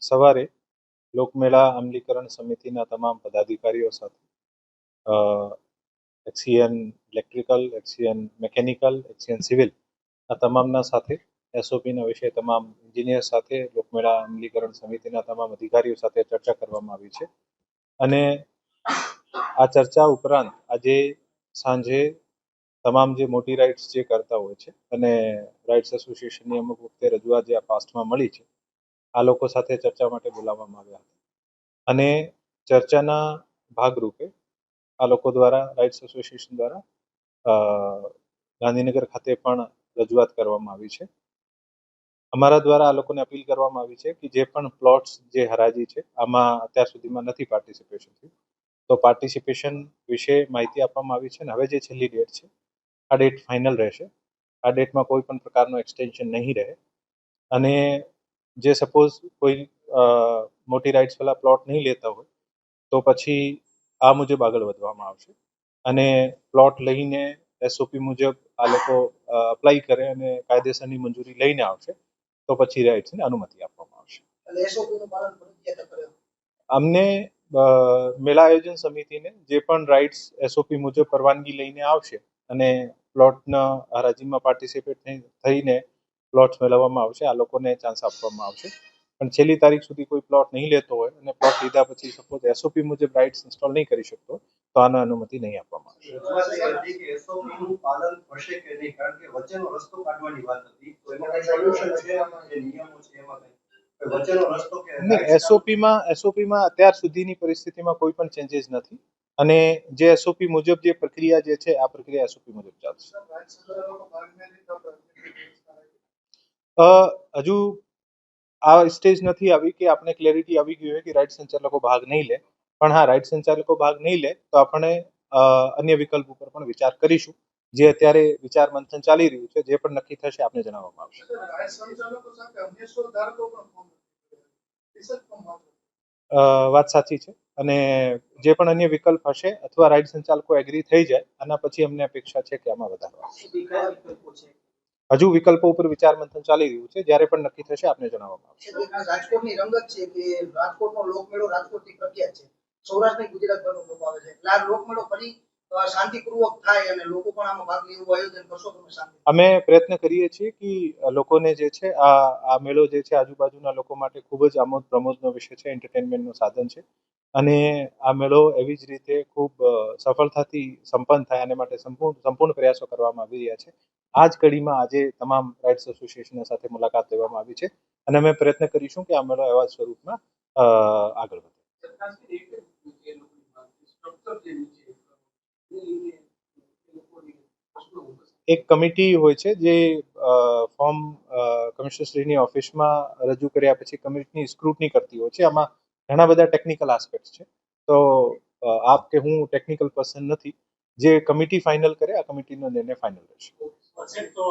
સવારે લોકમેળા અમલીકરણ સમિતિના તમામ પદાધિકારીઓ સાથે. XEN electrical XEN mechanical XEN civil આ તમામના સાથે એસઓપીના વિશે તમામ એન્જિનિયર સાથે લોકમેળા અમલીકરણ સમિતિના તમામ અધિકારીઓ સાથે ચર્ચા કરવામાં આવી છે. અને આ ચર્ચા ઉપરાંત આજે સાંજે તમામ જે મોટી રાઇડ્સ જે કરતા હોય છે અને રાઇડ્સ એસોસિએશનની અમુક વખતે રજૂઆત જે આ પાસ્ટમાં મળી છે આ લોકો સાથે ચર્ચા માટે બોલાવવામાં આવ્યા હતા. અને ચર્ચાના ભાગરૂપે આ લોકો દ્વારા રાઇટ્સ એસોસિએશન દ્વારા ગાંધીનગર ખાતે પણ રજૂઆત કરવામાં આવી છે. અમારા દ્વારા આ લોકોને અપીલ કરવામાં આવી છે કે જે પણ પ્લોટ્સ જે હરાજી છે, આમાં અત્યાર સુધીમાં નથી પાર્ટિસિપેશન થયું. તો પાર્ટિસિપેશન વિશે માહિતી આપવામાં આવી છે અને હવે જે છેલ્લી ડેટ છે, આ ડેટ ફાઇનલ રહેશે. આ ડેટમાં કોઈ પણ પ્રકારનો એક્સટેન્શન નહીં રહે. અને જે સપોઝ કોઈ મોટી રાઇટ્સ વાળા પ્લોટ નહીં લેતા હોય તો પછી આ મુજબ આગળ વધવામાં આવશે. અને પ્લોટ લઈને એસઓપી મુજબ આ લોકો અપ્લાય કરે અને કાયદેસરની મંજૂરી લઈને આવશે તો પછી રાઇટ્સને અનુમતિ આપવામાં આવશે. અમને મેળા આયોજન સમિતિને જે પણ રાઇટ્સ એસઓપી મુજબ પરવાનગી લઈને આવશે અને પ્લોટના હરાજીમાં પાર્ટિસિપેટ થઈને પ્લોટ્સ મેળવવામાં આવશે આ લોકોને ચાન્સ આપવામાં આવશે. પણ છેલ્લી તારીખ સુધી કોઈ પ્લોટ નહીં લેતો હોય અને પ્લોટ લીધા પછી સપોઝ એસઓપી મુજબ રાઇટ્સ ઇન્સ્ટોલ નહીં કરી શકતો તો આને અનુમતિ નહીં આપવામાં આવશે. એસઓપીમાં એસઓપીમાં અત્યાર સુધીની પરિસ્થિતિમાં કોઈ પણ ચેન્જીસ નથી. અને જે એસઓપી મુજબ જે પ્રક્રિયા જે છે આ પ્રક્રિયા એસઓપી મુજબ ચાલશે. હજુ આ સ્ટેજ નથી આવી કે આપણે ક્લેરિટી આવી ગયું હોય કે રાઇટ સંચાલકો ભાગ નહીં લે. પણ હા રાઇટ સંચાલકો ભાગ નહીં લે તો આપણે અ, અન્ય વિકલ્પ ઉપર પણ વિચાર કરીશું. જે અત્યારે વિચાર મંથન ચાલી રહ્યું છે જે પણ નક્કી થશે આપને જણાવવામાં આવશે. અ, વાત સાચી છે. અને જે પણ અન્ય વિકલ્પ હશે અથવા રાઇટ સંચાલકો એગ્રી થઈ જાય આના પછી અમને અપેક્ષા છે કે આમાં વધારો હજુ વિકલ્પો ઉપર વિચાર મંથન ચાલી રહ્યું છે. જ્યારે પણ નક્કી થશે આપને જણાવવામાં આવશે. રાજકોટની રંગત છે કે રાજકોટનો લોકમેળો રાજકોટથી પ્રખ્યાત છે. સૌરાષ્ટ્ર ગુજરાતભરનો લોકો આવે છે. એટલે આ લોકમેળો ફરી શાંતિપૂર્વક થાય અને લોકો પણ આમાં ભાગ લે આયોજન કરશો તમે શાંતિ અમે પ્રયત્ન કરીએ છીએ કે લોકોને જે છે આ આ મેળો જે છે આજુબાજુના લોકો માટે ખૂબ જ આમોદ પ્રમોદનો વિષય છે એન્ટરટેનમેન્ટનું સાધન છે. અને આ મેળો એવી જ રીતે ખૂબ સફળતાથી સંપન્ન થાય આને માટે સંપૂર્ણ સંપૂર્ણ પ્રયાસો કરવામાં આવી રહ્યા છે. આ જ કડીમાં આજે તમામ રાઇટ્સ એસોસિએશન સાથે મુલાકાત લેવામાં આવી છે અને અમે પ્રયત્ન કરીશું કે આ મેળો એવા સ્વરૂપમાં આગળ વધે. એક કમિટી હોય છે જે ફોર્મ કમિશનરશ્રીની ઓફિસમાં રજૂ કર્યા પછી કમિટીની સ્ક્રુટની કરતી હોય છે. આમાં ઘણા બધા ટેકનિકલ આસ્પેક્ટ છે. તો આપ કે હું ટેકનિકલ પર્સન નથી, જે કમિટી ફાઇનલ કરે, આ કમિટીનો નિર્ણય ફાઇનલ રહેશે. તો